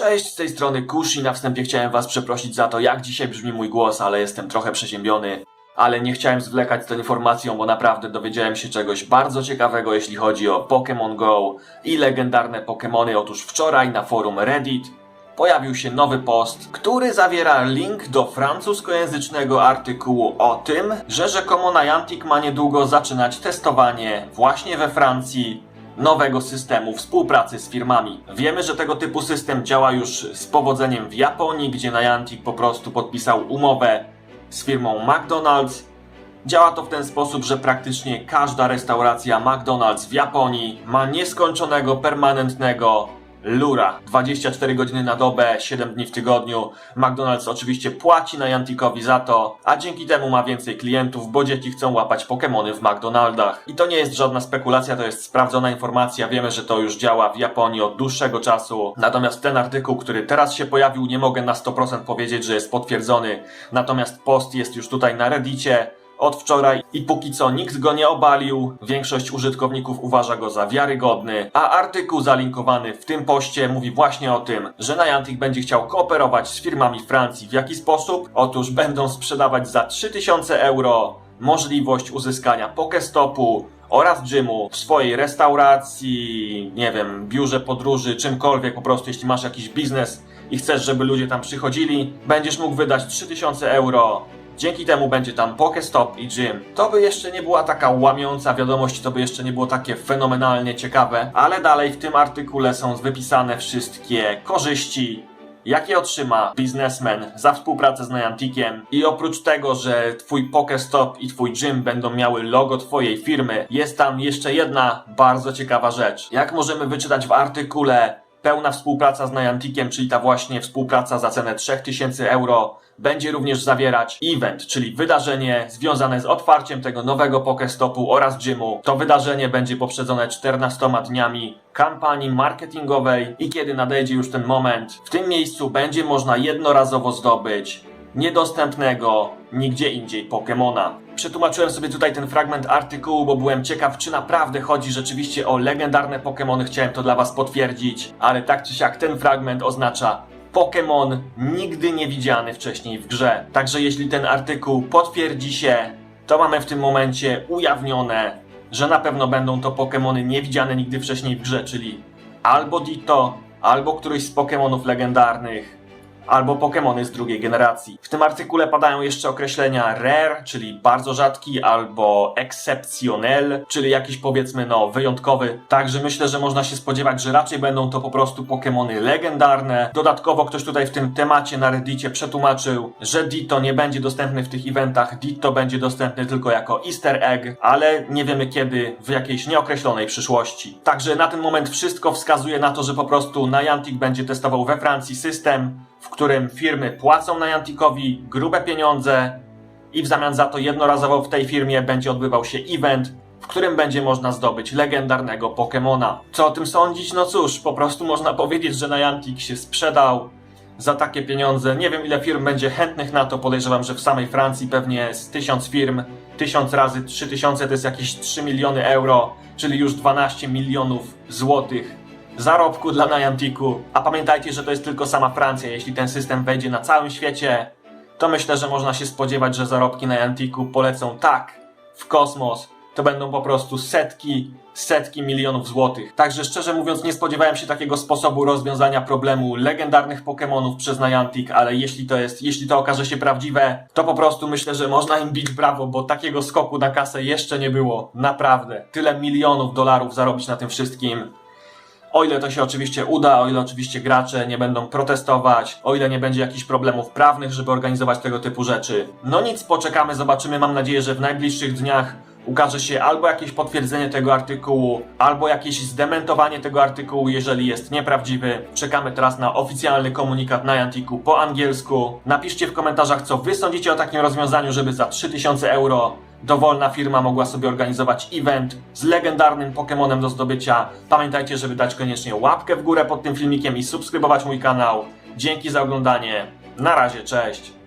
Cześć, z tej strony Kushi. Na wstępie chciałem was przeprosić za to, jak dzisiaj brzmi mój głos, ale jestem trochę przeziębiony. Ale nie chciałem zwlekać z tą informacją, bo naprawdę dowiedziałem się czegoś bardzo ciekawego, jeśli chodzi o Pokémon Go i legendarne Pokémony. Otóż wczoraj na forum Reddit pojawił się nowy post, który zawiera link do francuskojęzycznego artykułu o tym, że rzekomo Niantic ma niedługo zaczynać testowanie właśnie we Francji nowego systemu współpracy z firmami. Wiemy, że tego typu system działa już z powodzeniem w Japonii, gdzie Niantic po prostu podpisał umowę z firmą McDonald's. Działa to w ten sposób, że praktycznie każda restauracja McDonald's w Japonii ma nieskończonego, permanentnego lura. 24 godziny na dobę, 7 dni w tygodniu. McDonald's oczywiście płaci Nianticowi za to, a dzięki temu ma więcej klientów, bo dzieci chcą łapać Pokémony w McDonaldach. I to nie jest żadna spekulacja, to jest sprawdzona informacja. Wiemy, że to już działa w Japonii od dłuższego czasu. Natomiast ten artykuł, który teraz się pojawił, nie mogę na 100% powiedzieć, że jest potwierdzony. Natomiast post jest już tutaj na Reddicie od wczoraj i póki co nikt go nie obalił, większość użytkowników uważa go za wiarygodny, a artykuł zalinkowany w tym poście mówi właśnie o tym, że Niantic będzie chciał kooperować z firmami Francji. W jaki sposób? Otóż będą sprzedawać za 3000 euro możliwość uzyskania Pokestopu oraz gymu w swojej restauracji, nie wiem, biurze podróży, czymkolwiek, po prostu jeśli masz jakiś biznes i chcesz, żeby ludzie tam przychodzili, będziesz mógł wydać 3000 euro Dzięki temu będzie tam Pokestop i Gym. To by jeszcze nie była taka łamiąca wiadomość, to by jeszcze nie było takie fenomenalnie ciekawe, ale dalej w tym artykule są wypisane wszystkie korzyści, jakie otrzyma biznesmen za współpracę z Nianticiem i oprócz tego, że twój Pokestop i twój gym będą miały logo twojej firmy, jest tam jeszcze jedna bardzo ciekawa rzecz. Jak możemy wyczytać w artykule, pełna współpraca z Nianticiem, czyli ta właśnie współpraca za cenę 3000 euro, będzie również zawierać event, czyli wydarzenie związane z otwarciem tego nowego Pokestopu oraz gymu. To wydarzenie będzie poprzedzone 14 dniami kampanii marketingowej i kiedy nadejdzie już ten moment, w tym miejscu będzie można jednorazowo zdobyć niedostępnego nigdzie indziej Pokemona. Przetłumaczyłem sobie tutaj ten fragment artykułu, bo byłem ciekaw, czy naprawdę chodzi rzeczywiście o legendarne Pokemony. Chciałem to dla Was potwierdzić, ale tak czy siak ten fragment oznacza Pokémon nigdy nie widziany wcześniej w grze. Także jeśli ten artykuł potwierdzi się, to mamy w tym momencie ujawnione, że na pewno będą to Pokémony niewidziane nigdy wcześniej w grze, czyli albo Ditto, albo któryś z Pokémonów legendarnych, albo Pokémony z drugiej generacji. W tym artykule padają jeszcze określenia rare, czyli bardzo rzadki, albo exceptionnel, czyli jakiś powiedzmy no wyjątkowy. Także myślę, że można się spodziewać, że raczej będą to po prostu Pokémony legendarne. Dodatkowo ktoś tutaj w tym temacie na Reddicie przetłumaczył, że Ditto nie będzie dostępny w tych eventach, Ditto będzie dostępny tylko jako easter egg, ale nie wiemy kiedy, w jakiejś nieokreślonej przyszłości. Także na ten moment wszystko wskazuje na to, że po prostu Niantic będzie testował we Francji system, w którym firmy płacą Nianticowi grube pieniądze i w zamian za to jednorazowo w tej firmie będzie odbywał się event, w którym będzie można zdobyć legendarnego Pokemona. Co o tym sądzić? No cóż, po prostu można powiedzieć, że Niantic się sprzedał za takie pieniądze. Nie wiem ile firm będzie chętnych na to, podejrzewam, że w samej Francji pewnie z tysiąc firm, tysiąc razy 3000 to jest jakieś 3 miliony euro, czyli już 12 milionów złotych zarobku dla Nianticu. A pamiętajcie, że to jest tylko sama Francja. Jeśli ten system wejdzie na całym świecie, to myślę, że można się spodziewać, że zarobki Nianticu polecą tak w kosmos. To będą po prostu setki, setki milionów złotych. Także szczerze mówiąc, nie spodziewałem się takiego sposobu rozwiązania problemu legendarnych Pokémonów przez Niantic, ale jeśli to jest, jeśli to okaże się prawdziwe, to po prostu myślę, że można im bić brawo, bo takiego skoku na kasę jeszcze nie było. Naprawdę. Tyle milionów dolarów zarobić na tym wszystkim. O ile to się oczywiście uda, o ile oczywiście gracze nie będą protestować, o ile nie będzie jakichś problemów prawnych, żeby organizować tego typu rzeczy. No nic, poczekamy, zobaczymy. Mam nadzieję, że w najbliższych dniach ukaże się albo jakieś potwierdzenie tego artykułu, albo jakieś zdementowanie tego artykułu, jeżeli jest nieprawdziwy. Czekamy teraz na oficjalny komunikat na Nianticu po angielsku. Napiszcie w komentarzach, co wy sądzicie o takim rozwiązaniu, żeby za 3000 euro dowolna firma mogła sobie organizować event z legendarnym Pokémonem do zdobycia. Pamiętajcie, żeby dać koniecznie łapkę w górę pod tym filmikiem i subskrybować mój kanał. Dzięki za oglądanie. Na razie, cześć.